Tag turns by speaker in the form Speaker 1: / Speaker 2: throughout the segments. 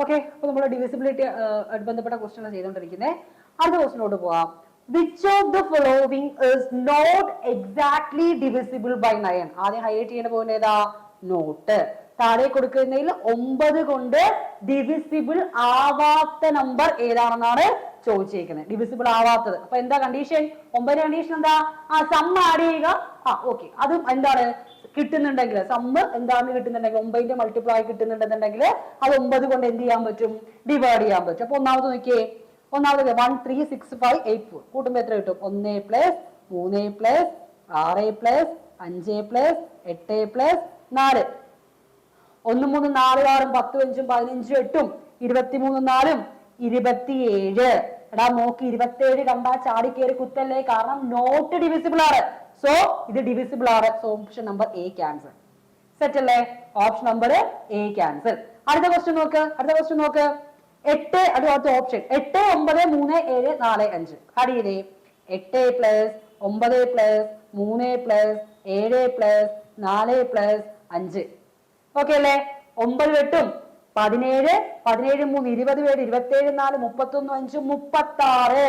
Speaker 1: Okay അപ്പൊ നമ്മൾ divisibility ബന്ധപ്പെട്ട ക്വസ്റ്റ്യൻ ആണ് ചെയ്തുകൊണ്ടിരിക്കുന്നത് അടുത്ത ക്വസ്റ്റിനോട്ട് പോവാം. Which of the following is not exactly divisible by nine ആദ്യം ഹൈലൈറ്റ് ചെയ്യേണ്ട പോയിന്റ് ഏതാ? നോട്ട് താഴെ കൊടുക്കുന്നതിൽ ഒമ്പത് കൊണ്ട് ഡിവിസിബിൾ ആവാത്ത നമ്പർ ഏതാണെന്നാണ് ചോദിച്ചേക്കുന്നത് ഡിവിസിബിൾ ആവാത്തത്. അപ്പൊ എന്താ കണ്ടീഷൻ ഒമ്പത് കണ്ടീഷൻ എന്താ? ആ സം ആഡ് ചെയ്യുക. ആ ഓക്കെ അതും എന്താണ്? കിട്ടുന്നുണ്ടെങ്കിൽ സമ്മ് എന്താന്ന് കിട്ടുന്നുണ്ടെങ്കിൽ ഒമ്പതിന്റെ മൾട്ടിപ്ലൈ കിട്ടുന്നുണ്ടെന്നുണ്ടെങ്കിൽ അത് ഒമ്പത് കൊണ്ട് എന്ത് ചെയ്യാൻ പറ്റും? ഡിവൈഡ് ചെയ്യാൻ പറ്റും. അപ്പൊ ഒന്നാമത് നോക്കിയേ. ഒന്നാമത് one three six five eight four കൂട്ടുമ്പോൾ എത്ര കിട്ടും? ഒന്ന് പ്ലസ് മൂന്ന് പ്ലസ് ആറ് പ്ലസ് അഞ്ച് പ്ലസ് എട്ട് പ്ലസ് നാല്. ഒന്ന് മൂന്ന് നാല് ആറും പത്തും അഞ്ചും പതിനഞ്ചും എട്ടും ഇരുപത്തിമൂന്നും നാലും ഇരുപത്തിയേഴ്. എടാ നോക്ക് ഇരുപത്തിയേഴ് കണ്ടാ ചാടി കയറി കുത്തല്ലേ? കാരണം നോട്ട് ഡിവിസിബിൾ ആണ്. സോ ഇത് ഡിവിസിബിൾ ആണ് so option number A cancel set അല്ലേ? ഓപ്ഷൻ നമ്പർ എ ക്യാൻസൽ അടുത്ത ക്വസ്റ്റ്യൻ നോക്ക്. അടുത്ത ക്വസ്റ്റ്യൻ നോക്ക്. എട്ട് അടുത്ത ഓപ്ഷൻ എട്ട് ഒമ്പത് മൂന്ന് ഏഴ് നാല് അഞ്ച്. ചെയ്തേ. എട്ട് പ്ലസ് ഒമ്പത് പ്ലസ് മൂന്ന് പ്ലസ് ഏഴ് പ്ലസ് നാല് പ്ലസ് അഞ്ച്. ഓക്കെ അല്ലേ? ഒമ്പത് എട്ടും. പതിനേഴ് പതിനേഴ് മൂന്ന് ഇരുപത് പേര് ഇരുപത്തേഴ് നാല് മുപ്പത്തൊന്ന് അഞ്ച് മുപ്പത്തി ആറ്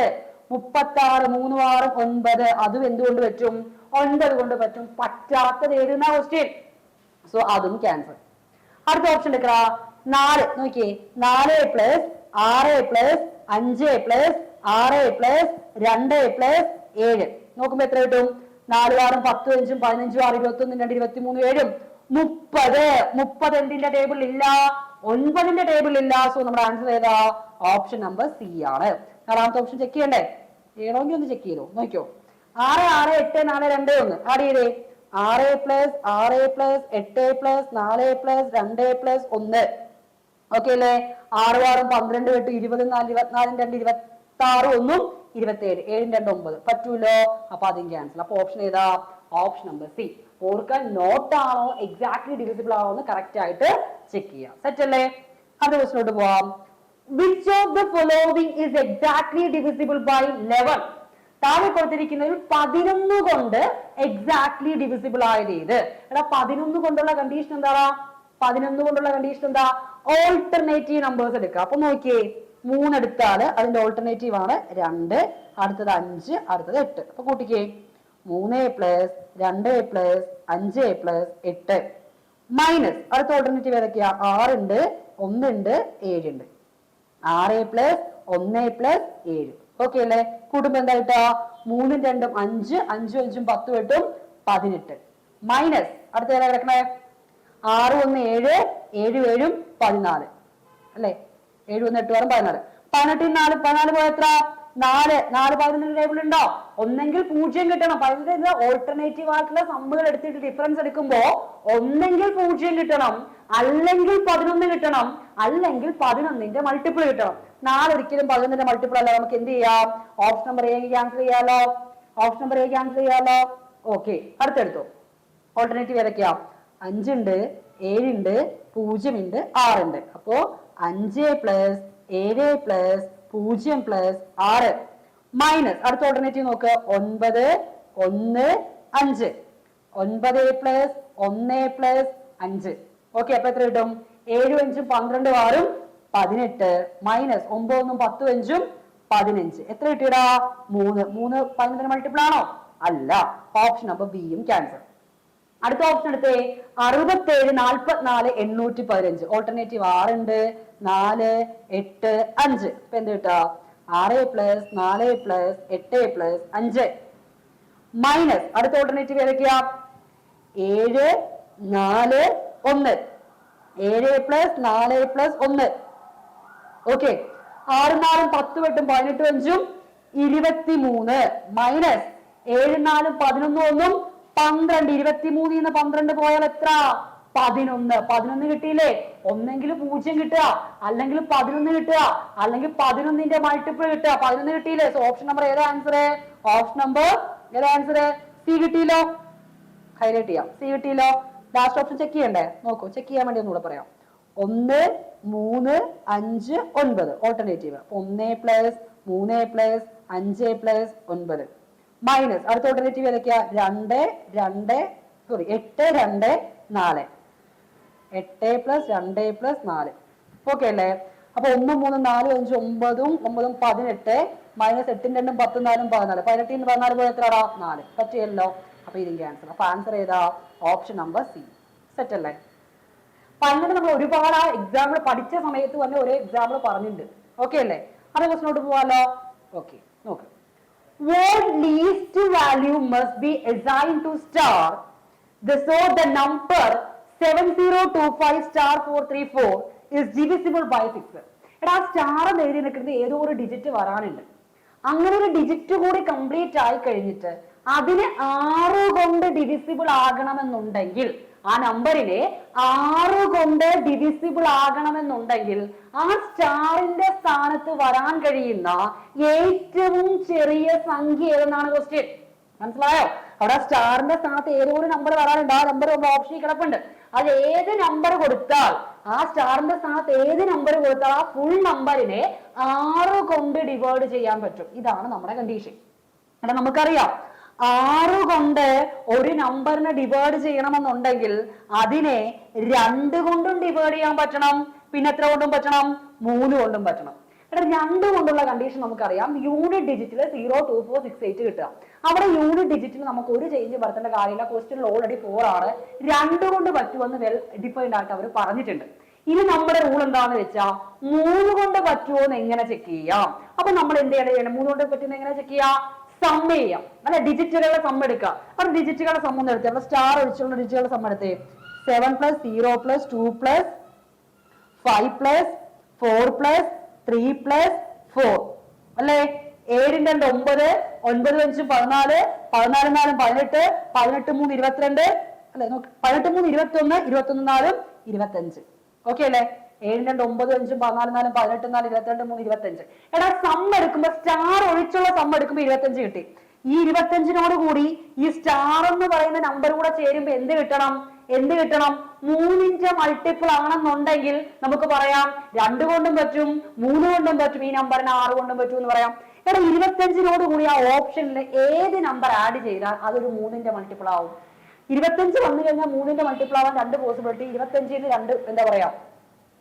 Speaker 1: മുപ്പത്തി ആറ് മൂന്ന് ആറ് ഒൻപത് അതും എന്തുകൊണ്ട് പറ്റും? ഒൻപത് കൊണ്ട് പറ്റും പറ്റാത്തത് എഴുതുന്ന ക്വസ്റ്റ്യൻ സോ അതും ക്യാൻസൽ അടുത്ത ഓപ്ഷൻ എടുക്കുക നാല്. നോക്കിയേ. നാല് പ്ലസ് ആറ് പ്ലസ് അഞ്ച് പ്ലസ് ആറ് പ്ലസ് രണ്ട് പ്ലസ് ഏഴ്. നോക്കുമ്പോ എത്ര കിട്ടും? നാല് ആറും പത്ത് അഞ്ചും പതിനഞ്ചും ആറ് ഇരുപത്തി ഒന്നും രണ്ട് ഇരുപത്തി മൂന്ന് ഏഴും. മുപ്പത്. മുപ്പത് എന്തിന്റെ ടേബിൾ ഇല്ല? ഒൻപതിന്റെ ടേബിൾ ഇല്ല. സോ നമ്മുടെ ആൻസർ ഏതാ? ഓപ്ഷൻ നമ്പർ സി ആണ്. നാലാമത്തെ ഓപ്ഷൻ ചെക്ക് ചെയ്യണ്ടേ? ചെയ്യണമെങ്കിൽ ഒന്ന് ചെക്ക് ചെയ്തോ? നോക്കിയോ? ആറ് ആറ് എട്ട് നാല് രണ്ട് ഒന്ന്. ആഡ് ചെയ്തേ. ആറ് പ്ലസ് ആറ് പ്ലസ് എട്ട് പ്ലസ് നാല് പ്ലസ് രണ്ട് പ്ലസ് ഒന്ന്. ഓക്കെ അല്ലേ? ആറ് ആറും പന്ത്രണ്ട് എട്ട് ഇരുപത് നാല് ഇരുപത്തിനാലും രണ്ട് ഇരുപത്തി ആറ് ഒന്നും ഇരുപത്തി ഏഴ് ഏഴും രണ്ട് ഒമ്പത്. പറ്റൂലോ? അപ്പൊ അതും ക്യാൻസൽ അപ്പൊ ഓപ്ഷൻ ഏതാ? ഓപ്ഷൻ നമ്പർ സി ഓർക്കാൻ നോട്ട് ആണോ എക്സാക്ട്ലി ഡിവിസിബിൾ ആണോ എന്ന് കറക്റ്റ് ആയിട്ട് ചെക്ക് ചെയ്യാം സെറ്റ് അല്ലേ? അടുത്ത ക്വസ്റ്റിനോട്ട് പോവാം. Which of the following is exactly divisible by eleven താഴെ കൊടുത്തിരിക്കുന്നതിൽ പതിനൊന്ന് കൊണ്ട് എക്സാക്ട്ലി ഡിവിസിബിൾ ആയത് ഏത് എടാ പതിനൊന്ന് കൊണ്ടുള്ള കണ്ടീഷൻ എന്താ പതിനൊന്ന് കൊണ്ടുള്ള കണ്ടീഷൻ എന്താ? ഓൾട്ടർനേറ്റീവ് നമ്പേഴ്സ് എടുക്കുക അപ്പൊ നോക്കിയേ മൂന്ന് എടുത്താൽ അതിന്റെ ഓൾട്ടർനേറ്റീവ് ആണ് രണ്ട് അടുത്തത് അഞ്ച് അടുത്തത് എട്ട്. അപ്പൊ കൂട്ടിക്കേ മൂന്ന് എ പ്ലസ് രണ്ട് എ പ്ലസ് അഞ്ച് എ പ്ലസ് എട്ട്. മൈനസ് അടുത്ത ഓൾട്ടർനേറ്റീവ് ഏതൊക്കെയാ? ആറുണ്ട് ഒന്നുണ്ട് ഏഴുണ്ട് ആറ് എ പ്ലസ് ഒന്ന് എ പ്ലസ് ഏഴ്. ഓക്കെ അല്ലേ? കൂട്ടുമ്പോ എന്താ കിട്ടാ മൂന്നും രണ്ടും അഞ്ച് അഞ്ചും അഞ്ചും പത്തും എട്ടും പതിനെട്ട്. മൈനസ് അടുത്ത ഏതാ കിടക്കണേ? ആറ് ഒന്ന് ഏഴ് ഏഴ് ഏഴും പതിനാല്. അല്ലെ? ഏഴ് ഒന്ന് എട്ട് ആറും പതിനാല്. പതിനെട്ടിൽ നാല് പതിനാല് പോയ എത്ര? നാല് നാല് പതിനൊന്ന് ടേബിൾ ഉണ്ടോ? ഒന്നെങ്കിൽ പൂജ്യം കിട്ടണം. പതിനെട്ട് ഓൾട്ടർനേറ്റീവ് ആയിട്ടുള്ള സമ്മുകൾ എടുത്തിട്ട് ഡിഫറൻസ് എടുക്കുമ്പോ ഒന്നെങ്കിൽ പൂജ്യം കിട്ടണം അല്ലെങ്കിൽ പതിനൊന്ന് കിട്ടണം അല്ലെങ്കിൽ പതിനൊന്നിന്റെ മൾട്ടിപ്പിൾ കിട്ടണം. നാല് ഒരിക്കലും പതിനൊന്നിന്റെ മൾട്ടിപ്പിൾ അല്ല. നമുക്ക് എന്ത് ചെയ്യാം? ഓപ്ഷൻ നമ്പർ എ ക്യാൻസൽ ചെയ്യാലോ? ഓപ്ഷൻ നമ്പർ എ ക്യാൻസൽ ചെയ്യാലോ? ഓക്കെ അടുത്തെടുത്തു. ഓൾട്ടർനേറ്റീവ് ഏതൊക്കെയാ? അഞ്ചുണ്ട് ഏഴുണ്ട് പൂജ്യമുണ്ട് ആറുണ്ട്. അപ്പോ അഞ്ച് പ്ലസ് ഏഴ് പ്ലസ് പൂജ്യം പ്ലസ് ആറ്. മൈനസ് അടുത്ത ഓൾട്ടർനേറ്റീവ് നോക്ക്. ഒൻപത് ഒന്ന് അഞ്ച്. ഒൻപത് പ്ലസ് ഒന്ന് പ്ലസ് അഞ്ച്. ഓക്കെ അപ്പൊ എത്ര കിട്ടും? ഏഴും അഞ്ചും പന്ത്രണ്ട് ആറും പതിനെട്ട്. മൈനസ് ഒമ്പതൊന്നും പത്തും അഞ്ചും പതിനഞ്ച്. എത്ര കിട്ടിയടാ? മൂന്ന്. മൂന്ന് പതിനൊന്നിന് മൾട്ടിപ്പിൾ ആണോ? അല്ല. ഓപ്ഷൻ അപ്പൊ ബിയും ക്യാൻസർ അടുത്ത ഓപ്ഷൻ എടുത്തേ. അറുപത്തേഴ് നാൽപ്പത്തിനാല് എണ്ണൂറ്റി പതിനഞ്ച്. ഓൾട്ടർനേറ്റീവ് ആറുണ്ട് നാല് എട്ട് അഞ്ച്. ഇപ്പൊ എന്ത് കിട്ടാ ആറ് പ്ലസ് നാല് പ്ലസ് എട്ട് പ്ലസ് അഞ്ച്. മൈനസ് അടുത്ത ഓൾട്ടർനേറ്റീവ് ഏതൊക്കെയാ? ഏഴ് നാല് ഒന്ന്. ഏഴ് പ്ലസ് നാല് പ്ലസ് ഒന്ന്. ഓക്കെ ആറ് നാലും പത്ത് വെട്ടും പതിനെട്ട് അഞ്ചും ഇരുപത്തി മൂന്ന് മൈനസ് ഏഴ് നാലും പതിനൊന്നും ഒന്നും പന്ത്രണ്ട് ഇരുപത്തി മൂന്നിൽ നിന്ന് പന്ത്രണ്ട് പോയാൽ എത്ര? പതിനൊന്ന്. പതിനൊന്ന് കിട്ടിയില്ലേ? ഒന്നെങ്കിൽ പൂജ്യം കിട്ടുക. അല്ലെങ്കിൽ പതിനൊന്ന് കിട്ടുക. അല്ലെങ്കിൽ പതിനൊന്നിന്റെ മൾട്ടിപ്പിൾ കിട്ടുക. പതിനൊന്ന് കിട്ടിയില്ലേ? സോ ഓപ്ഷൻ നമ്പർ ഏതാ ആൻസർ ഓപ്ഷൻ നമ്പർ ഏതാ ആൻസർ സി കിട്ടിയില്ലോ. ഹൈലൈറ്റ് ചെയ്യാം. സി കിട്ടിയില്ലോ. ലാസ്റ്റ് ഓപ്ഷൻ ചെക്ക് ചെയ്യണ്ടേ? നോക്കൂ ചെക്ക് ചെയ്യാൻ വേണ്ടി ഒന്നുകൂടെ പറയാം. ഒന്ന് മൂന്ന് അഞ്ച് ഒൻപത്. ഓൾട്ടർനേറ്റീവ് ഒന്ന് പ്ലസ് മൂന്ന് പ്ലസ് അഞ്ച് പ്ലസ് ഒൻപത്. മൈനസ് അടുത്ത ഓൾട്ടർനേറ്റീവ് ഏതൊക്കെയാ? രണ്ട് രണ്ട് സോറി എട്ട് രണ്ട് നാല്. എട്ട് പ്ലസ് രണ്ട് പ്ലസ് നാല്. ഓക്കെ അല്ലേ? അപ്പൊ ഒന്ന് മൂന്ന് നാല് അഞ്ച് ഒമ്പതും ഒമ്പതും പതിനെട്ട് മൈനസ് എട്ടും രണ്ടും പത്തും നാലും പതിനാല്. പതിനെട്ടിൽ നിന്ന് പതിനാല് പോയി ആടാ നാല്. പറ്റിയല്ലോ? അപ്പൊ ഇതിന്റെ ആൻസർ അപ്പൊ ആൻസർ ഏതാ? ഓപ്ഷൻ നമ്പർ സി സെറ്റ് അല്ലേ? അപ്പൊ അങ്ങനെ നമ്മൾ ഒരുപാട് ആ എക്സാമ്പിൾ പഠിച്ച സമയത്ത് തന്നെ ഒരേ എക്സാമ്പിൾ പറഞ്ഞിട്ടുണ്ട്. ഓക്കെ അല്ലേ? അത് ക്വസ്റ്റിനോട്ട് പോവാലോ? ഓക്കെ നോക്ക്. What least value must be assigned to star the so the number 7025 star 434 is divisible by 6 എടാ സ്റ്റാർ എന്ന് എഴുതി നിൽക്കുന്നത് ഏതോ ഒരു ഡിജിറ്റ് വരാനുണ്ട് അങ്ങനെ ഒരു ഡിജിറ്റ് കൂടി കംപ്ലീറ്റ് ആയി കഴിഞ്ഞിട്ട് അതിന് ആറ് കൊണ്ട് ഡിവിസിബിൾ ആകണമെന്നുണ്ടെങ്കിൽ ആ നമ്പറിനെ ആറ് കൊണ്ട് ഡിവിസിബിൾ ആകണമെന്നുണ്ടെങ്കിൽ ആ സ്റ്റാറിന്റെ സ്ഥാനത്ത് വരാൻ കഴിയുന്ന ഏറ്റവും ചെറിയ സംഖ്യ ഏതെന്നാണ് ക്വസ്റ്റ്യൻ മനസ്സിലായോ? അവിടെ സ്റ്റാറിന്റെ സ്ഥാനത്ത് ഏതോ ഒരു നമ്പർ വരാറുണ്ട്? ആ നമ്പർ ഓപ്ഷനിൽ കിടപ്പുണ്ട്. അത് ഏത് നമ്പർ കൊടുത്താൽ ആ സ്റ്റാറിന്റെ സ്ഥാനത്ത് ഏത് നമ്പർ കൊടുത്താൽ ആ ഫുൾ നമ്പറിനെ ആറ് കൊണ്ട് ഡിവൈഡ് ചെയ്യാൻ പറ്റും. ഇതാണ് നമ്മുടെ കണ്ടീഷൻ അവിടെ നമുക്കറിയാം. ആറ് കൊണ്ട് ഒരു നമ്പറിനെ ഡിവൈഡ് ചെയ്യണമെന്നുണ്ടെങ്കിൽ അതിനെ രണ്ട് കൊണ്ടും ഡിവൈഡ് ചെയ്യാൻ പറ്റണം. പിന്നെ എത്ര കൊണ്ടും പറ്റണം? മൂന്ന് കൊണ്ടും പറ്റണം. എടാ രണ്ട് കൊണ്ടുള്ള കണ്ടീഷൻ നമുക്കറിയാം. Unit ഡിജിറ്റിൽ zero two four six eight കിട്ടുക. അവിടെ യൂണിറ്റ് ഡിജിറ്റിൽ നമുക്ക് ഒരു ചേഞ്ച് വരുത്തേണ്ട കാര്യമില്ല. ക്വസ്റ്റ്യൻ ഓൾറെഡി ഫോർ ആണ്. രണ്ട് കൊണ്ട് പറ്റുമെന്ന് വെൽ ഡിഫൈൻഡ് ആയിട്ട് അവർ പറഞ്ഞിട്ടുണ്ട്. ഇനി നമ്മുടെ റൂൾ എന്താന്ന് വെച്ചാൽ മൂന്ന് കൊണ്ട് പറ്റുമോ എന്ന് എങ്ങനെ ചെക്ക് ചെയ്യാം? അപ്പൊ നമ്മൾ എന്ത് ചെയ്യണം? മൂന്ന് കൊണ്ട് പറ്റുന്ന എങ്ങനെ ചെക്ക് ചെയ്യാം? സം ചെയ്യാം. അല്ലെ? ഡിജിറ്റുകളുടെ സം എടുക്കുക. അപ്പൊ ഡിജിറ്റുകളുടെ സം ഒന്ന് എടുത്തേ. സ്റ്റാർ ഒഴിച്ചുള്ള ഡിജിറ്റുകളുടെ സം എടുത്തേ. Seven plus zero plus two plus five plus four plus three plus four അല്ലേ? ഏഴിന്റെ രണ്ട് ഒമ്പത് ഒൻപത് അഞ്ചും പതിനാല് പതിനാല് നാലും പതിനെട്ട് പതിനെട്ട് മൂന്ന് ഇരുപത്തിരണ്ട് അല്ലെ? പതിനെട്ട് മൂന്ന് ഇരുപത്തി ഒന്ന് ഇരുപത്തി ഒന്ന് നാലും ഇരുപത്തി അഞ്ച് ഓക്കെ അല്ലേ? ഏഴും രണ്ട് ഒമ്പത് അഞ്ചും പതിനാല് നാലും പതിനെട്ട് നാല് ഇരുപത്തിരണ്ട് മൂന്ന് ഇരുപത്തഞ്ച് എടാ സം എടുക്കുമ്പോ സ്റ്റാർ ഒഴിച്ചുള്ള സം എടുക്കുമ്പോ ഇരുപത്തഞ്ച് കിട്ടി. ഈ ഇരുപത്തഞ്ചിനോട് കൂടി ഈ സ്റ്റാർ എന്ന് പറയുന്ന നമ്പർ കൂടെ ചേരുമ്പോ എന്ത് കിട്ടണം? എന്ത് കിട്ടണം? മൂന്നിന്റെ മൾട്ടിപ്പിൾ ആണെന്നുണ്ടെങ്കിൽ നമുക്ക് പറയാം രണ്ട് കൊണ്ടും പറ്റും മൂന്ന് കൊണ്ടും പറ്റും ഈ നമ്പറിന് ആറ് കൊണ്ടും പറ്റും എന്ന് പറയാം. എടാ ഇരുപത്തഞ്ചിനോട് കൂടി ആ ഓപ്ഷനിൽ ഏത് നമ്പർ ആഡ് ചെയ്താൽ അതൊരു മൂന്നിന്റെ മൾട്ടിപ്പിൾ ആവും. ഇരുപത്തഞ്ച് വന്നു കഴിഞ്ഞാൽ മൂന്നിന്റെ മൾട്ടിപ്പിൾ ആവാൻ രണ്ട് പോസിബിലിറ്റി ഇരുപത്തഞ്ചിന് രണ്ട് എന്താ പറയാ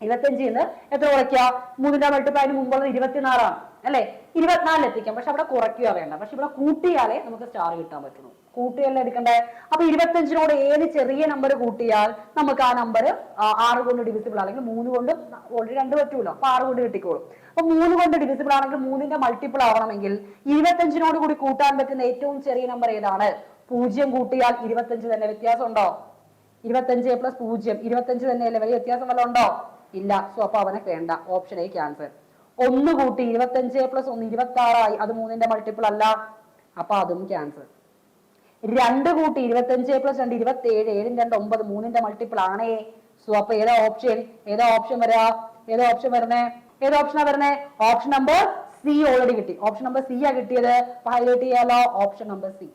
Speaker 1: ഇരുപത്തഞ്ചിന്ന് എത്ര കുറയ്ക്കുക? മൂന്നിന്റെ മൾട്ടിപ്ലൈന് മുമ്പുള്ളത് ഇരുപത്തിനാറാണ് അല്ലെ? ഇരുപത്തിനാലിൽ എത്തിക്കാം. പക്ഷെ അവിടെ കുറയ്ക്കുക വേണ്ട പക്ഷെ ഇവിടെ കൂട്ടിയാലേ നമുക്ക് സ്റ്റാർ കിട്ടാൻ പറ്റുള്ളൂ. കൂട്ടിയല്ലേ എടുക്കണ്ടേ? അപ്പൊ ഇരുപത്തഞ്ചിനോട് ഏത് ചെറിയ നമ്പർ കൂട്ടിയാൽ നമുക്ക് ആ നമ്പർ ആറ് കൊണ്ട് ഡിവിസിബിൾ അല്ലെങ്കിൽ മൂന്ന് കൊണ്ട് ഓൾറെഡി രണ്ട് പറ്റൂലോ. അപ്പൊ ആറ് കൊണ്ട് കിട്ടിക്കോളും. അപ്പൊ മൂന്ന് കൊണ്ട് ഡിവിസിബിൾ ആണെങ്കിൽ മൂന്നിന്റെ മൾട്ടിപ്പിൾ ആവണമെങ്കിൽ ഇരുപത്തഞ്ചിനോട് കൂടി കൂട്ടാൻ പറ്റുന്ന ഏറ്റവും ചെറിയ നമ്പർ ഏതാണ്? പൂജ്യം കൂട്ടിയാൽ ഇരുപത്തഞ്ച് തന്നെ വ്യത്യാസം ഉണ്ടോ ഇരുപത്തഞ്ച് പ്ലസ് പൂജ്യം ഇരുപത്തഞ്ച് തന്നെയല്ലേ? വലിയ വ്യത്യാസം വല്ലതും ഉണ്ടോ? ഇല്ല. സോ അപ്പൊ അവനെ വേണ്ട. ഓപ്ഷൻ എ ക്യാൻസർ ഒന്ന് കൂട്ടി ഇരുപത്തഞ്ച് പ്ലസ് ഒന്ന് ഇരുപത്തി ആറായി അത് മൂന്നിന്റെ മൾട്ടിപ്പിൾ അല്ല. അപ്പൊ അതും ക്യാൻസർ രണ്ട് കൂട്ടി ഇരുപത്തഞ്ച് പ്ലസ് രണ്ട് ഇരുപത്തി ഏഴ് ഏഴും രണ്ട് ഒമ്പത് മൂന്നിന്റെ മൾട്ടിപ്പിൾ ആണേ. സോ അപ്പൊ ഏതാ ഓപ്ഷൻ ഏതാ ഓപ്ഷൻ വരാ? ഏതാ ഓപ്ഷൻ വരണേ? ഏത് ഓപ്ഷനാ വരണേ? ഓപ്ഷൻ നമ്പർ സി ഓൾറെഡി കിട്ടി. ഓപ്ഷൻ നമ്പർ സി ആ കിട്ടിയത്. ഹൈലൈറ്റ് ചെയ്യാലോ? ഓപ്ഷൻ നമ്പർ സി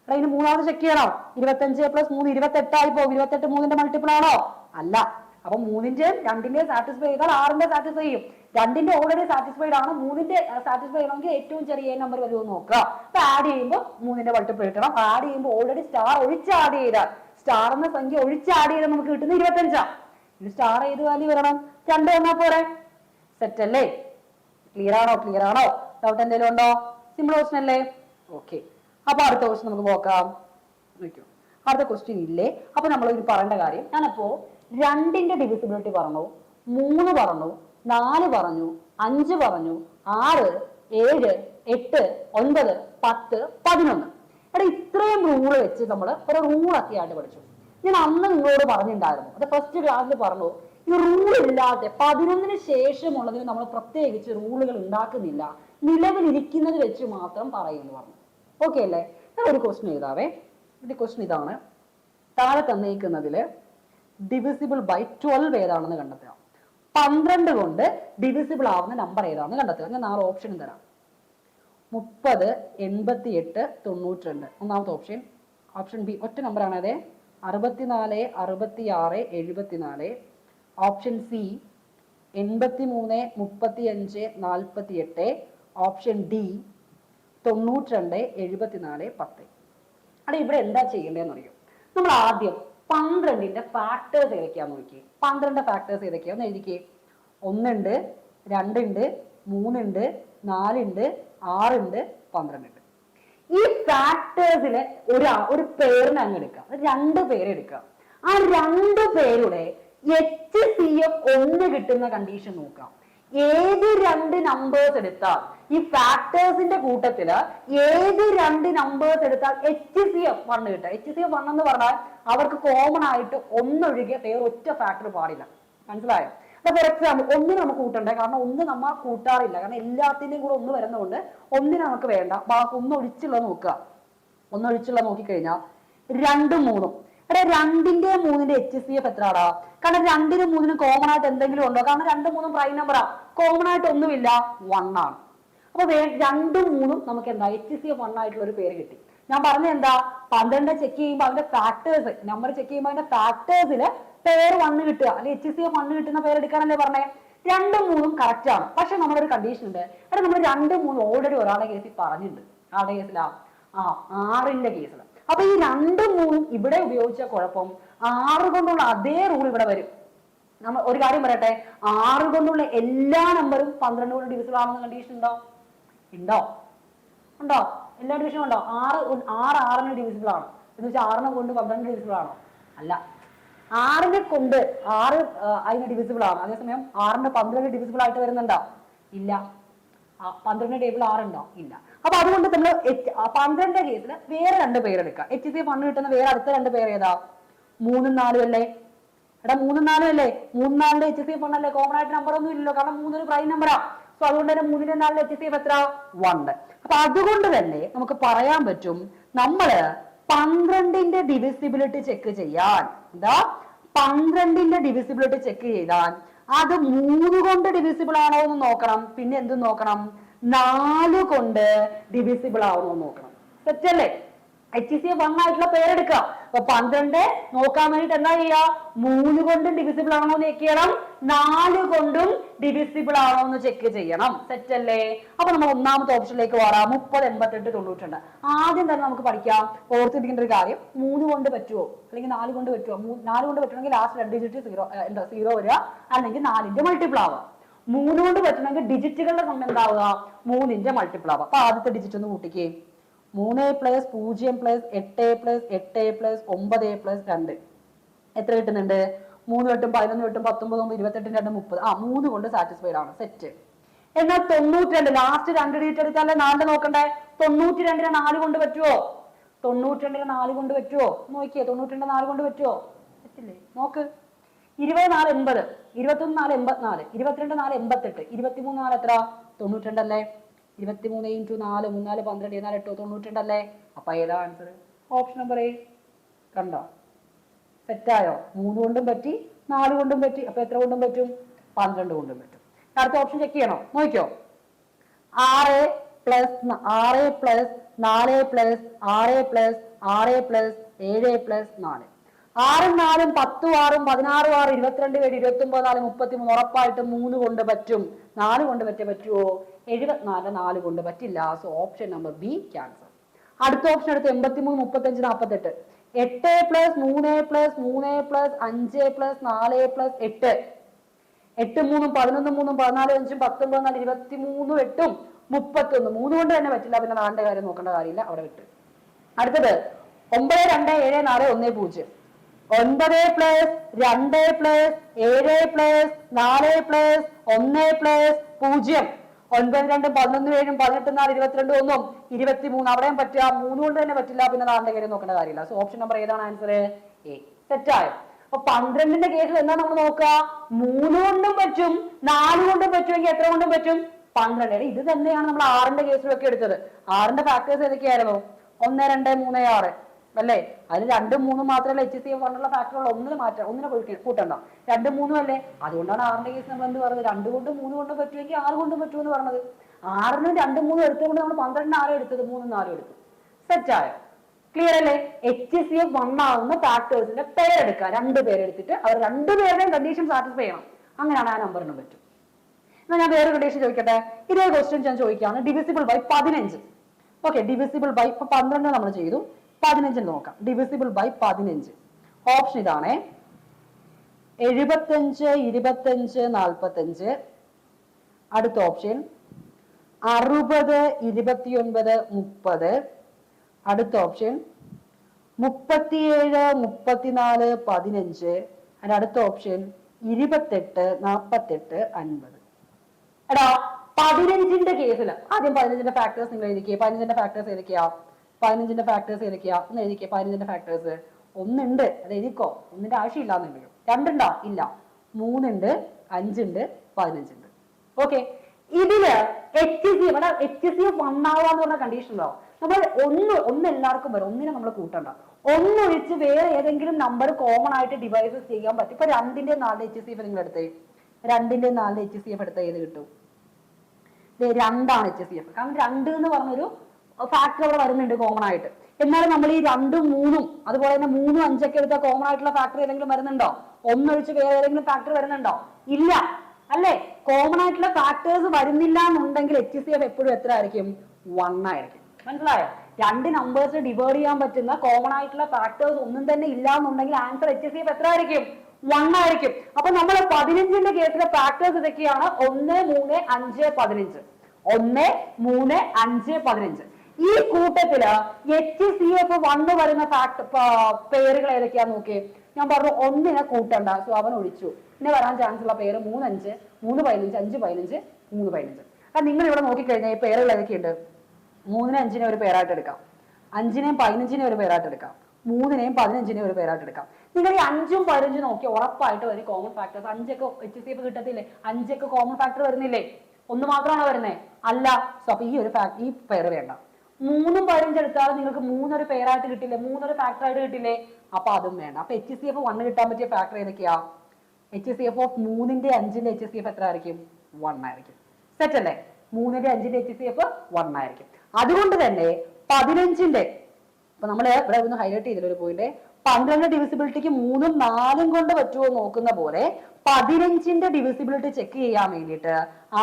Speaker 1: അപ്പൊ ഇനി മൂന്നാമത് ചെക്ക് ചെയ്യണോ. ഇരുപത്തഞ്ച് പ്ലസ് മൂന്ന് ഇരുപത്തെട്ടായി പോകും. ഇരുപത്തെട്ട് മൂന്നിന്റെ മൾട്ടിപ്പിൾ ആണോ? അല്ല. അപ്പൊ മൂന്നിന്റെയും രണ്ടിന്റെ സാറ്റിസ്ഫൈ ചെയ്താൽ ആറിന്റെ സാറ്റിസ്ഫൈ ചെയ്യും. രണ്ടിന്റെ ഓൾറെഡി സാറ്റിസ്ഫൈഡ് ആണ്. മൂന്നിന്റെ സാറ്റിസ്ഫൈ ചെയ്യണമെങ്കിൽ ഏറ്റവും ചെറിയ നമ്പർ വരുമോ നോക്കുക. അപ്പൊ ആഡ് ചെയ്യുമ്പോൾ മൂന്നിന്റെ മൾട്ടിപ്പിൾ കിട്ടണം. ആഡ് ചെയ്യുമ്പോൾ ഓൾറെഡി സ്റ്റാർ ഒഴിച്ച് ആഡ് ചെയ്താൽ സ്റ്റാർ എന്ന സംഖ്യ ഒഴിച്ച് ആഡ് ചെയ്താൽ നമുക്ക് കിട്ടുന്ന ഇരുപത്തഞ്ചാ ഇത് സ്റ്റാർ ഏത് വാല്യൂ വരണം? രണ്ട് വന്നാൽ പോരെ? സെറ്റ് അല്ലേ? ക്ലിയർ ആണോ? ക്ലിയർ ആണോ? ഡൗട്ട് എന്തെങ്കിലും ഉണ്ടോ? സിമ്പിൾ ക്വസ്റ്റൻ അല്ലേ? ഓക്കെ അപ്പൊ അടുത്ത ക്വസ്റ്റൻ നമുക്ക് നോക്കാം. അടുത്ത ക്വസ്റ്റ്യൻ ഇല്ലേ? അപ്പൊ നമ്മൾ പറയേണ്ട കാര്യം. ഞാനപ്പോ രണ്ടിന്റെ ഡിവിസിബിലിറ്റി പറഞ്ഞു. മൂന്ന് പറഞ്ഞു. നാല് പറഞ്ഞു. അഞ്ച് പറഞ്ഞു. ആറ് ഏഴ് എട്ട് ഒൻപത് പത്ത് പതിനൊന്ന്. എടാ ഇത്രയും റൂൾ വെച്ച് നമ്മൾ ഒരു റൂളൊക്കെ ആയിട്ട് പഠിച്ചു. ഞാൻ അന്ന് നിങ്ങളോട് പറഞ്ഞിട്ടുണ്ടായിരുന്നു അത് ഫസ്റ്റ് ക്ലാസ്സിൽ പറഞ്ഞു. ഈ റൂൾ ഇല്ലാതെ പതിനൊന്നിന് ശേഷമുള്ളതിന് നമ്മൾ പ്രത്യേകിച്ച് റൂളുകൾ ഉണ്ടാക്കുന്നില്ല. നിലവിലിരിക്കുന്നത് വെച്ച് മാത്രം പറയുമെന്ന് പറഞ്ഞു. ഓക്കെ അല്ലേ? ഞാൻ ഒരു ക്വസ്റ്റ്യൻ എഴുതാവേ. ഒരു ക്വസ്റ്റ്യൻ ഇതാണ്. താഴെ തന്നേക്കുന്നതിൽ ഡിവിസിബിൾ ബൈ ട്വൽവ് ഏതാണെന്ന് കണ്ടെത്തുക. പന്ത്രണ്ട് കൊണ്ട് ഡിവിസിബിൾ ആവുന്ന നമ്പർ ഏതാണെന്ന് കണ്ടെത്തുക. ഞാൻ നാല് ഓപ്ഷൻ തരാം. മുപ്പത് എൺപത്തി എട്ട് തൊണ്ണൂറ്റി രണ്ട് ഒന്നാമത്തെ ഓപ്ഷൻ ഓപ്ഷൻ ബി ഒറ്റ നമ്പറാണ് അതെ. അറുപത്തിനാല് അറുപത്തി ആറ് എഴുപത്തിനാല്. ഓപ്ഷൻ സി എൺപത്തി മൂന്ന് മുപ്പത്തി അഞ്ച് നാൽപ്പത്തി എട്ട് ഓപ്ഷൻ ഡി തൊണ്ണൂറ്റി രണ്ട് എഴുപത്തിനാല് പത്ത്. അവിടെ ഇവിടെ എന്താ ചെയ്യേണ്ടതെന്ന് അറിയോ? നമ്മൾ ആദ്യം പന്ത്രണ്ടിന്റെ ഫാക്ടേഴ്സ് ഏതൊക്കെയാന്ന് നോക്കി പന്ത്രണ്ട് ഫാക്ടേഴ്സ് ഏതൊക്കെയാന്ന് എഴുതിക്കേ. ഒന്നുണ്ട് രണ്ടുണ്ട് മൂന്നുണ്ട് നാലുണ്ട് ആറുണ്ട് പന്ത്രണ്ടുണ്ട്. ഈ ഫാക്ടേഴ്സിലെ ഒരാ ഒരു പേരിനെ അങ്ങ് എടുക്കുക. രണ്ട് പേര് എടുക്കുക. ആ രണ്ട് പേരുടെ എച്ച് സി എഫ് ഒന്ന് കിട്ടുന്ന കണ്ടീഷൻ നോക്കാം ഏത് രണ്ട് നമ്പേഴ്സ് എടുത്താൽ ഈ ഫാക്ടേഴ്സിന്റെ കൂട്ടത്തിൽ ഏത് രണ്ട് നമ്പേഴ്സ് എടുത്താൽ എച്ച് സി എഫ് വൺ കിട്ടുക. എച്ച് സി എഫ് വൺ എന്ന് പറഞ്ഞാൽ അവർക്ക് കോമൺ ആയിട്ട് ഒന്നൊഴികെ വേറെ ഒറ്റ ഫാക്ടർ പാടില്ല. മനസ്സിലായോ? അപ്പൊ ഫോർ എക്സാമ്പിൾ ഒന്നിന് നമുക്ക് കൂട്ടണ്ടേ? കാരണം ഒന്ന് നമ്മൾ കൂട്ടാറില്ല. കാരണം എല്ലാത്തിന്റെയും കൂടെ ഒന്ന് വരുന്നതുകൊണ്ട് ഒന്നിന് നമുക്ക് വേണ്ട. ബാക്കി ഒന്ന് നോക്കുക. ഒന്ന് നോക്കിക്കഴിഞ്ഞാൽ രണ്ടും മൂന്നും. എടാ രണ്ടിന്റെ മൂന്നിന്റെ എച്ച് സി എഫ് എത്രയാടാ കാരണം രണ്ടിനും മൂന്നിനും കോമൺ ആയിട്ട് എന്തെങ്കിലും ഉണ്ടോ? കാരണം രണ്ടും മൂന്നും പ്രൈം നമ്പറാ കോമൺ ആയിട്ട് ഒന്നുമില്ല വൺ ആണ്. അപ്പൊ രണ്ടും മൂന്നും നമുക്ക് എന്താ? എച്ച് സി എഫ് വൺ ആയിട്ടുള്ള ഒരു പേര് കിട്ടി. ഞാൻ പറഞ്ഞ എന്താ? പന്ത്രണ്ട് ചെക്ക് ചെയ്യുമ്പോൾ അതിന്റെ ഫാക്ടേഴ്സ് നമ്പർ ചെക്ക് ചെയ്യുമ്പോൾ അതിന്റെ ഫാക്ടേഴ്സിൽ പേര് വന്ന് കിട്ടുക. അല്ലെങ്കിൽ എച്ച് സി എഫ് വണ്ണ് കിട്ടുന്ന പേര് എടുക്കാനല്ലേ പറഞ്ഞേ? രണ്ടും മൂന്നും കറക്റ്റ് ആണ്. പക്ഷെ നമ്മുടെ ഒരു കണ്ടീഷൻ ഉണ്ട്. അവിടെ നമ്മൾ രണ്ടും മൂന്നും ഓൾറെഡി ഒരാളെ കേസിൽ പറഞ്ഞിട്ടുണ്ട്. ആരുടെ കേസിലാ ആ ആറിന്റെ കേസിൽ അപ്പൊ ഈ രണ്ടും മൂന്നും ഇവിടെ ഉപയോഗിച്ച കുഴപ്പം. ആറ് കൊണ്ടുള്ള അതേ റൂൾ ഇവിടെ വരും. നമ്മൾ ഒരു കാര്യം പറയട്ടെ? ആറ് കൊണ്ടുള്ള എല്ലാ നമ്പറും പന്ത്രണ്ട് കൊണ്ട് ഡിവിസിബിൾ ആവുന്ന കണ്ടീഷൻ ഉണ്ടോ? ഉണ്ടോ? ഉണ്ടോ? എല്ലാ ഡിവിഷനും ഉണ്ടോ? ആറ് ആറ് ആറിന് ഡിവിസിബിൾ ആണ്? എന്ന് വെച്ചാൽ ആറിനെ കൊണ്ട് പന്ത്രണ്ട് ഡിവിസിബിൾ ആണോ? അല്ല. ആറിനെ കൊണ്ട് ആറ് അതിന് ഡിവിസിബിൾ ആണ്? അതേസമയം ആറിന്റെ പന്ത്രണ്ട് ഡിവിസിബിൾ ആയിട്ട് വരുന്നുണ്ടോ? ഇല്ല. പന്ത്രണ്ട് ടേബിൾ ആറുണ്ടോ? ഇല്ല. അപ്പൊ അതുകൊണ്ട് നമ്മൾ പന്ത്രണ്ട് കേസിൽ വേറെ രണ്ട് പേരെടുക്കാം എച്ച് സി ഫണ്ട് കിട്ടുന്ന വേറെ അടുത്ത രണ്ട് പേര് ഏതാ? മൂന്നും നാലും അല്ലേ? എടാ മൂന്നും നാലും അല്ലേ? മൂന്നും നാലിന്റെ എച്ച് സി ഫണ്ട് അല്ലേ? കോമൺ ആയിട്ട് നമ്പർ ഒന്നും ഇല്ലല്ലോ. കാരണം മൂന്നൊരു പ്രൈം നമ്പറാ സോ അതുകൊണ്ട് തന്നെ മൂന്നിന്റെ നാലിന്റെ എച്ച് സി എഫ് എത്ര വൺ അപ്പൊ അതുകൊണ്ട് തന്നെ നമുക്ക് പറയാൻ പറ്റും നമ്മൾ പന്ത്രണ്ടിന്റെ ഡിവിസിബിലിറ്റി ചെക്ക് ചെയ്യാൻ. എന്താ? പന്ത്രണ്ടിന്റെ ഡിവിസിബിലിറ്റി ചെക്ക് ചെയ്താൽ അത് മൂന്ന് കൊണ്ട് ഡിവിസിബിൾ ആണോ എന്ന് നോക്കണം. പിന്നെ എന്ത് നോക്കണം? നാല് കൊണ്ട് ഡിവിസിബിൾ ആണോ എന്ന് നോക്കണം. തെറ്റല്ലേ എച്ച് സി വൺ ആയിട്ടുള്ള പേരെടുക്കുക അപ്പൊ പന്ത്രണ്ട് നോക്കാൻ വേണ്ടിട്ട് എന്താ ചെയ്യാ? മൂന്ന് കൊണ്ടും ഡിവിസിബിൾ ആണോ എന്ന് ചെക്ക് ചെയ്യണം. നാല് കൊണ്ടും ഡിവിസിബിൾ ആണോ എന്ന് ചെക്ക് ചെയ്യണം. സെറ്റ് അല്ലേ? അപ്പൊ നമ്മൾ ഒന്നാമത്തെ ഓപ്ഷനിലേക്ക് വരാം. മുപ്പത് എൺപത്തെട്ട് തൊണ്ണൂറ്റുണ്ട് ആദ്യം തന്നെ നമുക്ക് പഠിക്കാം. ഓർത്തിരിക്കേണ്ട ഒരു കാര്യം. മൂന്ന് കൊണ്ട് പറ്റുമോ അല്ലെങ്കിൽ നാല് കൊണ്ട് പറ്റുമോ നാല് കൊണ്ട് പറ്റണമെങ്കിൽ ലാസ്റ്റ് രണ്ട് ഡിജിറ്റ് സീറോ എന്താ സീറോ വരിക. അല്ലെങ്കിൽ നാലിന്റെ മൾട്ടിപ്പിൾ ആവുക. മൂന്ന് കൊണ്ട് പറ്റണമെങ്കിൽ ഡിജിറ്റുകളുടെ സം എന്താവുക? മൂന്നിന്റെ മൾട്ടിപ്പിൾ ആവുക. അപ്പൊ ആദ്യത്തെ ഡിജിറ്റ് ഒന്ന് കൂട്ടിക്കേ. മൂന്ന് പ്ലസ് പൂജ്യം പ്ലസ് എട്ട് പ്ലസ് എട്ട് പ്ലസ് ഒമ്പത് പ്ലസ് രണ്ട്. എത്ര കിട്ടുന്നുണ്ട്? മൂന്ന് വെട്ടും പതിനൊന്ന് വെട്ടും പത്തൊമ്പത് ഇരുപത്തെട്ടും രണ്ട് മുപ്പത്. ആ മൂന്ന് കൊണ്ട് സാറ്റിസ്ഫൈഡ് ആണ്. സെറ്റ് എന്നാൽ തൊണ്ണൂറ്റി രണ്ട് ലാസ്റ്റ് രണ്ട് ഡിജിറ്റ് എടുത്താലേ നാല് നോക്കണ്ടേ? തൊണ്ണൂറ്റി രണ്ടിന് നാല് കൊണ്ട് പറ്റുമോ തൊണ്ണൂറ്റി രണ്ടിന് നാല് കൊണ്ട് പറ്റുമോ നോക്കിയേ തൊണ്ണൂറ്റി രണ്ട് നാല് കൊണ്ട് പറ്റുമോ പറ്റില്ലേ? നോക്ക്. ഇരുപത് നാല് എൺപത്. ഇരുപത്തൊന്ന് നാല് എൺപത്തിനാല്. ഇരുപത്തിരണ്ട് നാല് എൺപത്തെട്ട്. ഇരുപത്തിമൂന്ന് നാല് എത്ര? തൊണ്ണൂറ്റിരണ്ടല്ലേ ഇരുപത്തിമൂന്ന് ഇന്റു നാല് മൂന്നാൽ പന്ത്രണ്ട് നാല് എട്ടോ തൊണ്ണൂറ്റിരണ്ടല്ലേ? അപ്പൊ ഏതാ ആൻസർ ഓപ്ഷൻ നമ്പർ എ കണ്ടോ? സെറ്റായോ മൂന്ന് കൊണ്ടും പറ്റി നാല് കൊണ്ടും പറ്റി. അപ്പൊ എത്ര കൊണ്ടും പറ്റും? പന്ത്രണ്ട് കൊണ്ടും പറ്റും. അടുത്ത ഓപ്ഷൻ ചെക്ക് ചെയ്യണോ? നോക്കിയോ? ആറ് പ്ലസ് ആറ് പ്ലസ് നാല് പ്ലസ് ആറ് പ്ലസ് ആറ് പ്ലസ് ഏഴ് പ്ലസ് നാല്. ആറും നാലും പത്തും ആറും പതിനാറും ആറ് ഇരുപത്തിരണ്ട് പേര് ഇരുപത്തി ഒമ്പത് നാല് മുപ്പത്തി മൂന്ന് ഉറപ്പായിട്ട് മൂന്ന് കൊണ്ട് പറ്റും. നാല് കൊണ്ട് പറ്റേ പറ്റുമോ എഴുപത്തിനാല് നാല് കൊണ്ട് പറ്റില്ല. So option number B cancel അടുത്ത ഓപ്ഷൻ എടുത്ത് എൺപത്തിമൂന്ന് മുപ്പത്തഞ്ച് നാൽപ്പത്തെട്ട് എട്ട് പ്ലസ് മൂന്ന് പ്ലസ് മൂന്ന് പ്ലസ് അഞ്ച് പ്ലസ് നാല് പ്ലസ് എട്ട്. എട്ട് മൂന്നും പതിനൊന്നും മൂന്നും പതിനാല് അഞ്ചും പത്തും പതിനാല് ഇരുപത്തി മൂന്നും എട്ടും മുപ്പത്തൊന്ന്. മൂന്ന് കൊണ്ട് തന്നെ പറ്റില്ല. പിന്നെ നാലിന്റെ കാര്യം നോക്കേണ്ട കാര്യമില്ല. അവിടെ വിട്ട്. അടുത്തത് ഒമ്പത് രണ്ട് ഏഴ് നാല് ഒന്ന് പൂജ്യം. ഒൻപത് പ്ലസ് രണ്ട് പ്ലസ് ഏഴ് പ്ലസ് നാല് പ്ലസ് ഒന്ന് പ്ലസ് പൂജ്യം. ഒൻപത് രണ്ടും പതിനൊന്ന് ഏഴും പതിനെട്ട് നാല് ഇരുപത്തിരണ്ട് ഒന്നും ഇരുപത്തി മൂന്ന് അവിടെയും പറ്റുക. മൂന്ന് കൊണ്ട് തന്നെ പറ്റില്ല. പിന്നെ നാലിന്റെ കാര്യം നോക്കേണ്ട കാര്യമില്ല. സോ ഓപ്ഷൻ നമ്പർ ഏതാണ്? ആൻസർ എ തെറ്റായോ? അപ്പൊ പന്ത്രണ്ടിന്റെ കേസിൽ എന്താ നമ്മൾ നോക്കുക? മൂന്ന് കൊണ്ടും പറ്റും. നാല് കൊണ്ടും പറ്റുമെങ്കിൽ എത്ര കൊണ്ടും പറ്റും? പന്ത്രണ്ട്. ഇത് തന്നെയാണ് നമ്മൾ ആറിന്റെ കേസിലൊക്കെ എടുത്തത്. ആറിന്റെ ഫാക്ടേഴ്സ് ഏതൊക്കെയായിരുന്നു? ഒന്ന് രണ്ട് മൂന്ന് ആറ്. അല്ലേ? അതിന് രണ്ടും മൂന്നും മാത്രമല്ല എച്ച് സി എഫ് വണ്ണുള്ള ഫാക്ടറുകൾ ഒന്നിന് മാറ്റം ഒന്നിനെ കൂട്ടണ്ടോ. രണ്ടും മൂന്നും അല്ലേ? അതുകൊണ്ടാണ് ആറിന്റെ കേസ് നമ്മൾ എന്ത് പറഞ്ഞത്? രണ്ട് കൊണ്ടും മൂന്ന് കൊണ്ടും പറ്റുമെങ്കിൽ ആറ് കൊണ്ടും പറ്റുമെന്ന് പറഞ്ഞത്. ആറിനും രണ്ടും മൂന്നും എടുത്തുകൊണ്ട് നമ്മൾ പന്ത്രണ്ടിന് ആറ് എടുത്തത് മൂന്നും നാലും എടുത്തു. സെറ്റായോ ക്ലിയർ അല്ലേ? എച്ച് സി എഫ് വണ്ണാവുന്ന ഫാക്ടേഴ്സിന്റെ പേരെടുക്കുക രണ്ട് പേരെടുത്തിട്ട് അവർ രണ്ടുപേരുടെയും കണ്ടീഷൻ സാറ്റിസ്ഫൈ ചെയ്യണം. അങ്ങനെയാണ് ആ നമ്പറിന് പറ്റും. എന്നാൽ ഞാൻ വേറെ കണ്ടീഷൻ ചോദിക്കട്ടെ? ഇതേ ക്വസ്റ്റ്യൻ ഞാൻ ചോദിക്കുകയാണ്. ഡിവിസിബിൾ ബൈ പതിനഞ്ച്. ഓക്കെ ഡിവിസിബിൾ ബൈ ഇപ്പൊ പന്ത്രണ്ട് നമ്മൾ ചെയ്തു. പതിനഞ്ചിന് നോക്കാം. ഡിവിസിബിൾ ബൈ പതിനഞ്ച്. ഓപ്ഷൻ ഇതാണേ. എഴുപത്തഞ്ച് ഇരുപത്തഞ്ച് നാൽപ്പത്തഞ്ച് അടുത്ത ഓപ്ഷൻ അറുപത് ഇരുപത്തിയൊൻപത് മുപ്പത്. അടുത്ത ഓപ്ഷൻ മുപ്പത്തിയേഴ് മുപ്പത്തിനാല് പതിനഞ്ച്. അതിന് അടുത്ത ഓപ്ഷൻ ഇരുപത്തെട്ട് നാൽപ്പത്തെട്ട് അൻപത്. എടാ പതിനഞ്ചിന്റെ കേസിൽ ആദ്യം പതിനഞ്ചിന്റെ ഫാക്ടേഴ്സ് നിങ്ങൾ എഴുതിക്കുക പതിനഞ്ചിന്റെ ഫാക്ടേഴ്സ് ഏതൊക്കെയാ? പതിനഞ്ചിന്റെ ഫാക്ടേഴ്സ് ഏതൊക്കെയാ? ഒന്ന് എഴുതിക്കുക പതിനഞ്ചിന്റെ ഫാക്ടേഴ്സ് ഒന്നുണ്ട് അത് എഴുതിക്കോ. ഒന്നിന്റെ ആവശ്യമില്ല എന്നുണ്ടല്ലോ രണ്ടുണ്ടോ? ഇല്ല. മൂന്നുണ്ട് അഞ്ചുണ്ട് പതിനഞ്ചുണ്ട്. ഓക്കെ ഇതിൽ എച്ച് സി ഇവിടെ എച്ച് സി വണ്ണാവുക എന്ന് പറഞ്ഞ കണ്ടീഷൻ ഉണ്ടോ? നമ്മൾ ഒന്ന് ഒന്ന് എല്ലാവർക്കും വരും. ഒന്നിനെ നമ്മൾ കൂട്ടണ്ട. ഒന്നൊഴിച്ച് വേറെ ഏതെങ്കിലും നമ്പർ കോമൺ ആയിട്ട് ഡിവൈസസ് ചെയ്യാൻ പറ്റും. ഇപ്പൊ രണ്ടിന്റെ നാല് എച്ച് സി എഫ് നിങ്ങൾ എടുത്തേ. രണ്ടിന്റെ നാല് എച്ച് സി എഫ് എടുത്ത ഏത് കിട്ടും? രണ്ടാണ് എച്ച് സി എഫ് കാരണം രണ്ട് എന്ന് പറഞ്ഞൊരു ഫാക്ടർ അവിടെ വരുന്നുണ്ട് കോമൺ ആയിട്ട്. എന്നാലും നമ്മൾ ഈ രണ്ടും മൂന്നും അതുപോലെ തന്നെ മൂന്നും അഞ്ചൊക്കെ എടുത്ത കോമൺ ആയിട്ടുള്ള ഫാക്ടർ ഏതെങ്കിലും വരുന്നുണ്ടോ? ഒന്നൊഴിച്ച് വേറെ ഏതെങ്കിലും ഫാക്ടർ വരുന്നുണ്ടോ? ഇല്ല. അല്ലെ? കോമൺ ആയിട്ടുള്ള ഫാക്ടേഴ്സ് വരുന്നില്ല എന്നുണ്ടെങ്കിൽ എച്ച് സി എഫ് എപ്പോഴും എത്ര ആയിരിക്കും? വൺ ആയിരിക്കും. മനസ്സിലായോ? രണ്ട് നമ്പേഴ്സ് ഡിവൈഡ് ചെയ്യാൻ പറ്റുന്ന കോമൺ ആയിട്ടുള്ള ഫാക്ടേഴ്സ് ഒന്നും തന്നെ ഇല്ല എന്നുണ്ടെങ്കിൽ ആൻസർ എച്ച് സി എഫ് എത്ര ആയിരിക്കും? വൺ ആയിരിക്കും. അപ്പൊ നമ്മൾ പതിനഞ്ചിന്റെ കേസിലെ ഫാക്ടേഴ്സ് ഇതൊക്കെയാണ്. ഒന്ന് മൂന്ന് അഞ്ച് പതിനഞ്ച്. ഒന്ന് മൂന്ന് അഞ്ച് പതിനഞ്ച്. ഈ കൂട്ടത്തിൽ എച്ച് സി എഫ് വന്നു വരുന്ന ഫാക്ട് പേരുകൾ ഏതൊക്കെയാ നോക്കിയേ ഞാൻ പറഞ്ഞു ഒന്നിനെ കൂട്ടണ്ട. സോ അവൻ ഒഴിച്ചു. പിന്നെ വരാൻ ചാൻസ് ഉള്ള പേര് മൂന്നഞ്ച് മൂന്ന് പതിനഞ്ച് അഞ്ച് പതിനഞ്ച് മൂന്ന് പതിനഞ്ച്. അപ്പൊ നിങ്ങൾ ഇവിടെ നോക്കിക്കഴിഞ്ഞാൽ ഈ പേരുകൾ ഏതൊക്കെയുണ്ട്? മൂന്നിനെ അഞ്ചിനെ ഒരു പേരായിട്ട് എടുക്കാം. അഞ്ചിനെയും പതിനഞ്ചിനെയും ഒരു പേരായിട്ട് എടുക്കാം. മൂന്നിനെയും പതിനഞ്ചിനെയും ഒരു പേരായിട്ട് എടുക്കാം. നിങ്ങൾ ഈ അഞ്ചും പതിനഞ്ചും നോക്കി ഉറപ്പായിട്ട് വരും കോമൺ ഫാക്ടേഴ്സ് അഞ്ചൊക്കെ എച്ച് സി എഫ് കിട്ടത്തില്ലേ? അഞ്ചൊക്കെ കോമൺ ഫാക്ടർ വരുന്നില്ലേ? ഒന്ന് മാത്രമാണോ വരുന്നത് അല്ല. സോ അപ്പൊ ഈ ഒരു ഫാക്ട് ഈ പേര് വേണ്ട. മൂന്നും പതിനഞ്ച് നിങ്ങൾക്ക് മൂന്നൊരു പേരായിട്ട് കിട്ടില്ലേ? മൂന്നൊരു ഫാക്ടറായിട്ട് കിട്ടില്ലേ? അപ്പൊ അതും വേണം. അപ്പൊ എച്ച് സി എഫ് വണ്ണ് കിട്ടാൻ പറ്റിയ ഫാക്ടർ ഏതൊക്കെയാ? എച്ച് സി എഫ് ഓഫ് മൂന്നിന്റെ അഞ്ചിന്റെ എച്ച് സി എഫ് എത്ര ആയിരിക്കും വൺ ആയിരിക്കും. സെറ്റ് അല്ലേ? മൂന്നിന്റെ അഞ്ചിന്റെ എച്ച് സി എഫ് വൺ ആയിരിക്കും. അതുകൊണ്ട് തന്നെ പതിനഞ്ചിന്റെ അപ്പൊ നമ്മൾ ഇവിടെ ഒന്ന് ഹൈലൈറ്റ് ചെയ്തില്ല ഒരു പോയിന്റ് പന്ത്രണ്ട് ഡിവിസിബിലിറ്റിക്ക് മൂന്നും നാലും കൊണ്ട് പറ്റുമോ നോക്കുന്ന പോലെ പതിനഞ്ചിന്റെ ഡിവിസിബിലിറ്റി ചെക്ക് ചെയ്യാൻ വേണ്ടിയിട്ട്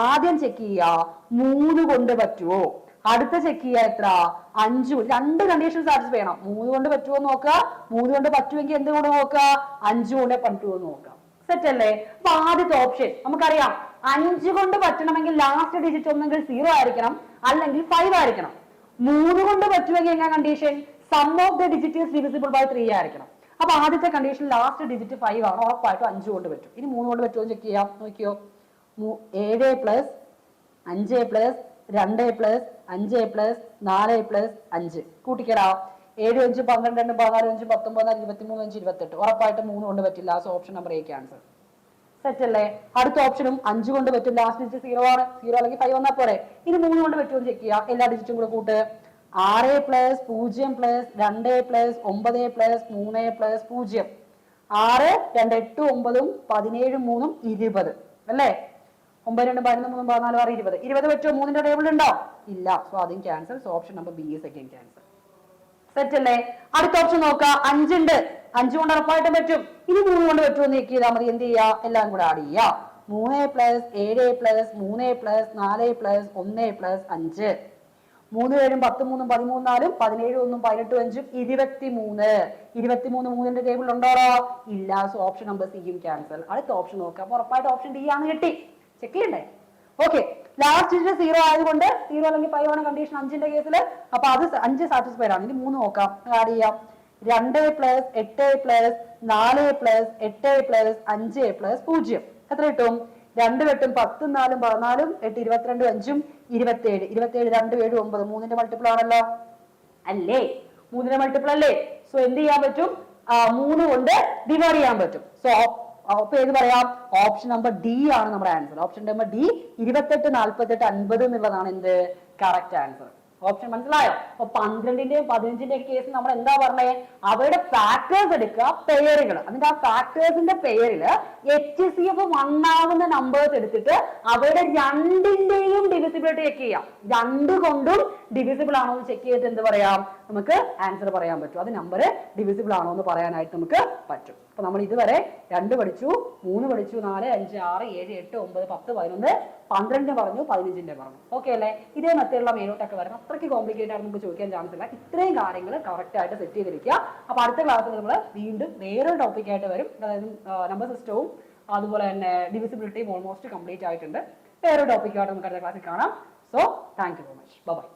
Speaker 1: ആദ്യം ചെക്ക് ചെയ്യുക മൂന്ന് കൊണ്ട് പറ്റുമോ അടുത്ത ചെക്ക് ചെയ്യാ എത്ര? അഞ്ചു. രണ്ട് കണ്ടീഷൻ സാറ്റിസ്ഫൈ ചെയ്യണം മൂന്ന് കൊണ്ട് പറ്റുമോ നോക്കുക. മൂന്ന് കൊണ്ട് പറ്റുമെങ്കിൽ എന്ത് കൊണ്ട് നോക്കുക? അഞ്ചു കൊണ്ട് പറ്റുമോ നോക്കുക. സെറ്റ് അല്ലേ? അപ്പൊ ആദ്യത്തെ ഓപ്ഷൻ നമുക്കറിയാം. അഞ്ചു കൊണ്ട് പറ്റണമെങ്കിൽ ലാസ്റ്റ് ഡിജിറ്റ് ഒന്നെങ്കിൽ സീറോ ആയിരിക്കണം. അല്ലെങ്കിൽ ഫൈവ് ആയിരിക്കണം. മൂന്ന് കൊണ്ട് പറ്റുമെങ്കിൽ എങ്ങനെ condition sum of the digit is divisible by three ആയിരിക്കണം. അപ്പൊ ആദ്യത്തെ കണ്ടീഷൻ ലാസ്റ്റ് ഡിജിറ്റ് ഫൈവ് ആണ്. ഉറപ്പായിട്ടും അഞ്ചു കൊണ്ട് പറ്റും. ഇനി മൂന്ന് കൊണ്ട് പറ്റുമോ ചെക്ക് ചെയ്യാം. നോക്കിയോ. ഏഴ് പ്ലസ് അഞ്ച് പ്ലസ് രണ്ട് എ പ്ലസ് അഞ്ച് എ പ്ലസ് നാല് എ പ്ലസ് അഞ്ച്. കൂട്ടിക്കടാ. ഏഴ് അഞ്ച് പന്ത്രണ്ട് രണ്ട് പതിനാല് അഞ്ച് പത്തൊമ്പത് ഇരുപത്തി മൂന്ന് അഞ്ച് ഇരുപത്തെട്ട്. ഉറപ്പായിട്ട് മൂന്ന് കൊണ്ട് പറ്റില്ല. So option number A answer set അല്ലേ? അടുത്ത ഓപ്ഷനും അഞ്ച് കൊണ്ട് പറ്റും. ലാസ്റ്റ് ഡിജിറ്റ് സീറോ ആണ്. സീറോ അല്ലെങ്കിൽ ഫൈവ് വന്നാൽ പോരെ. ഇനി മൂന്ന് കൊണ്ട് പറ്റുമോ ചെക്ക് ചെയ്യാം. എല്ലാ ഡിജിറ്റും കൂടെ കൂട്ട്. ആറ് പ്ലസ് പൂജ്യം പ്ലസ് രണ്ട് പ്ലസ് ഒമ്പത് പ്ലസ് മൂന്ന് പ്ലസ് പൂജ്യം. ആറ് രണ്ട് എട്ട് ഒമ്പതും പതിനേഴും മൂന്നും ഇരുപത്. അല്ലേ? ഒമ്പത് രണ്ട് പതിനൊന്ന് മൂന്ന് പതിനാല് ആറ് ഇരുപത്. ഇരുപത് പറ്റുമോ മൂന്നിന്റെ ടേബിൾ ഉണ്ടോ? ഇല്ല. സോ അതും cancel so option number B is again cancel set അല്ലേ? അടുത്ത ഓപ്ഷൻ നോക്കുക അഞ്ചുണ്ട്. അഞ്ച് കൊണ്ട് ഉറപ്പായിട്ടും പറ്റും. ഇനി മൂന്ന് കൊണ്ട് പറ്റുമോ എന്ന് ചെക്ക് ചെയ്താൽ മതി. എന്ത് ചെയ്യാ? എല്ലാം കൂടെ ആഡ് ചെയ്യാ. മൂന്ന് പ്ലസ് ഏഴ് പ്ലസ് മൂന്ന് പ്ലസ് നാല് പ്ലസ് ഒന്ന് പ്ലസ് അഞ്ച്. മൂന്ന് പേരും പത്ത് മൂന്നും പതിമൂന്നാലും പതിനേഴ് ഒന്നും പതിനെട്ടും അഞ്ചും ഇരുപത്തി മൂന്ന് ഇരുപത്തി മൂന്ന് മൂന്നിന്റെ ടേബിൾ ഉണ്ടോ ഇല്ല. സോ ഓപ്ഷൻ നമ്പർ സിയും ക്യാൻസൽ അടുത്ത ഓപ്ഷൻ നോക്കാം. ഉറപ്പായിട്ട് ഓപ്ഷൻ ഡി ആണ് കിട്ടി. ചെക്ക് ചെയ്യണ്ടേ ഓക്കെ ലാസ്റ്റ് സീറോ ആയതുകൊണ്ട് സീറോ അല്ലെങ്കിൽ ഫൈവ് ആണ് കണ്ടീഷൻ അഞ്ചിന്റെ കേസിൽ അപ്പൊ അത് അഞ്ച് സാറ്റിസ്ഫൈഡ് ആണ്. ഇനി മൂന്ന് നോക്കാം. ആഡ് ചെയ്യാം. രണ്ട് പ്ലസ് എട്ട് പ്ലസ് നാല് പ്ലസ് എട്ട് പ്ലസ് അഞ്ച് പ്ലസ് പൂജ്യം. എത്ര കിട്ടും? രണ്ട് വെട്ടും പത്തും നാലും പതിനാലും എട്ട് ഇരുപത്തിരണ്ടും അഞ്ചും ഇരുപത്തേഴ്. ഇരുപത്തേഴ് രണ്ട് ഏഴ് ഒമ്പത്. മൂന്നിന്റെ മൾട്ടിപ്പിൾ ആണല്ലോ. അല്ലേ? മൂന്നിന്റെ മൾട്ടിപ്പിൾ അല്ലേ? സോ എന്ത് ചെയ്യാൻ പറ്റും? മൂന്ന് കൊണ്ട് ഡിവൈഡ് ചെയ്യാൻ പറ്റും. സോ അപ്പൊ ഏത് പറയാം. ഓപ്ഷൻ നമ്പർ ഡി ആണ് നമ്മുടെ ആൻസർ ഓപ്ഷൻ നമ്പർ ഡി ഇരുപത്തെട്ട് നാൽപ്പത്തെട്ട് അൻപത് എന്നുള്ളതാണ് എന്ത് കറക്റ്റ് ആൻസർ ഓപ്ഷൻ മനസ്സിലായോ? അപ്പൊ പന്ത്രണ്ടിന്റെയും പതിനഞ്ചിന്റെയും കേസ് നമ്മൾ എന്താ പറഞ്ഞേ? അവയുടെ ഫാക്ടേഴ്സ് എടുക്കുക പേരുകൾ അതിന്റെ ആ ഫാക്ടേഴ്സിന്റെ പേരിൽ എച്ച് സി എഫ് വണ്ണാവുന്ന നമ്പേഴ്സ് എടുത്തിട്ട് അവയുടെ രണ്ടിന്റെയും ഡിവിസിബിലിറ്റി ചെക്ക് ചെയ്യാം. രണ്ട് കൊണ്ടും ഡിവിസിബിൾ ആണോ എന്ന് ചെക്ക് ചെയ്തിട്ട് എന്ത് പറയാം? നമുക്ക് ആൻസർ പറയാൻ പറ്റും. അത് നമ്പർ ഡിവിസിബിൾ ആണോ എന്ന് പറയാനായിട്ട് നമുക്ക് പറ്റും. അപ്പൊ നമ്മൾ ഇതുവരെ രണ്ട് പഠിച്ചു മൂന്ന് പഠിച്ചു നാല് അഞ്ച് ആറ് ഏഴ് എട്ട് ഒമ്പത് പത്ത് പതിനൊന്ന് പന്ത്രണ്ട് പറഞ്ഞു പതിനഞ്ചിന്റെ പറഞ്ഞു. ഓക്കെ അല്ലേ? ഇതേ മറ്റുള്ള മേലോട്ടൊക്കെ വരണം. അത്രയ്ക്ക് കോംപ്ലിക്കേറ്റ് ആയിട്ട് നമുക്ക് ചോദിക്കാൻ ചാൻസ് ഇല്ല. ഇത്രയും കാര്യങ്ങൾ കറക്റ്റ് ആയിട്ട് സെറ്റ് ചെയ്തിരിക്കുക. അപ്പൊ അടുത്ത ക്ലാസ്സിൽ നമ്മൾ വീണ്ടും വേറൊരു ടോപ്പിക് ആയിട്ട് വരും. അതായത് നമ്പർ സിസ്റ്റവും അതുപോലെ തന്നെ ഡിവിസിബിലിറ്റിയും ഓൾമോസ്റ്റ് കംപ്ലീറ്റ് ആയിട്ടുണ്ട്. വേറൊരു ടോപ്പിക്കുമായിട്ട് നമുക്ക് അടുത്ത ക്ലാസ്സിൽ കാണാം. So thank you very much bye